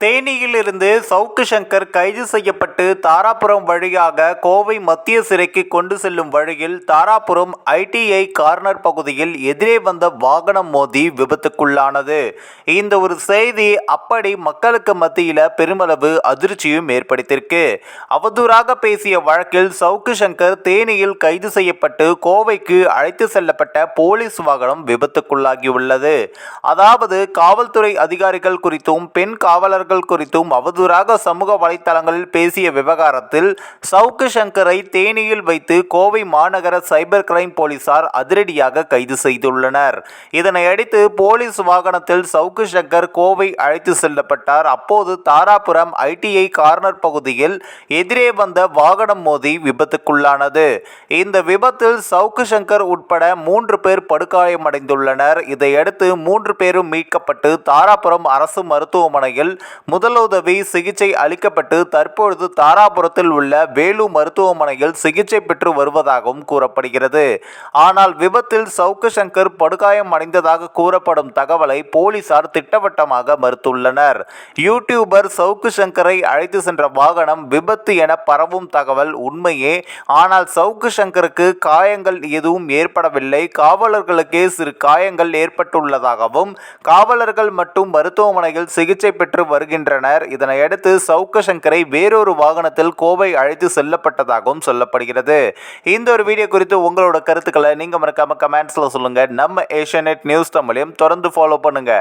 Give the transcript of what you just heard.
தேனியிலிருந்து சவுக்கு சங்கர் கைது செய்யப்பட்டு தாராபுரம் வழியாக கோவை மத்திய சிறைக்கு கொண்டு செல்லும் வழியில் தாராபுரம் ஐடிஐ கார்னர் பகுதியில் எதிரே வந்த வாகனம் மோதி விபத்துக்குள்ளானது. இந்த ஒரு செய்தி அப்படி மக்களுக்கு மத்தியில் பெருமளவு அதிர்ச்சியும் ஏற்படுத்தியிருக்கு. அவதூறாக பேசிய வழக்கில் சவுக்கு சங்கர் தேனியில் கைது செய்யப்பட்டு கோவைக்கு அழைத்து செல்லப்பட்ட போலீஸ் வாகனம் விபத்துக்குள்ளாகியுள்ளது. அதாவது காவல்துறை அதிகாரிகள் குறித்தும் பெண் காவலர்கள் குறித்தும் அவதூறாக சமூக வலைத்தளங்களில் பேசிய விவகாரத்தில் சவுக்கு சங்கரை தேனியில் வைத்து கோவை மாநகர சைபர் கிரைம் போலீசார் அதிரடியாக கைது செய்துள்ளனர். இதனையடுத்து போலீஸ் வாகனத்தில் சவுக்கு சங்கர் கோவை அழைத்து செல்லப்பட்டார். அப்போது தாராபுரம் ஐடிஐ கார்னர் பகுதியில் எதிரே வந்த வாகனம் மோதி விபத்துக்குள்ளானது. இந்த விபத்தில் சவுக்கு சங்கர் உட்பட மூன்று பேர் படுகாயமடைந்துள்ளனர். இதையடுத்து மூன்று பேரும் மீட்கப்பட்டு தாராபுரம் அரசு மருத்துவமனையில் முதலுதவி சிகிச்சை அளிக்கப்பட்டு தற்பொழுது தாராபுரத்தில் உள்ள வேலு மருத்துவமனையில் சிகிச்சை பெற்று வருவதாகவும் கூறப்படுகிறது. ஆனால் விபத்தில் சவுக்கு சங்கர் படுகாயம் அடைந்ததாக கூறப்படும் தகவலை போலீசார் திட்டவட்டமாக மறுத்துள்ளனர். யூடியூபர் சவுக்கு சங்கரை அழைத்து சென்ற வாகனம் விபத்து என பரவும் தகவல் உண்மையே. ஆனால் சவுக்கு சங்கருக்கு காயங்கள் எதுவும் ஏற்படவில்லை. காவலர்களுக்கே சிறு காயங்கள் ஏற்பட்டுள்ளதாகவும் காவலர்கள் மட்டும் மருத்துவமனையில் சிகிச்சை பெற்று வருகின்றனர். இதனையடுத்து சவுக்க சங்கரை வேறொரு வாகனத்தில் கோவை அழைத்து செல்லப்பட்டதாகவும் சொல்லப்படுகிறது. இந்த ஒரு வீடியோ குறித்து உங்களோட கருத்துக்களை நீங்க மறக்காம கமெண்ட்ஸ்ல சொல்லுங்க. நம்ம ஏஷியநெட் நியூஸ் தமிழையும் தொடர்ந்து ஃபாலோ பண்ணுங்க.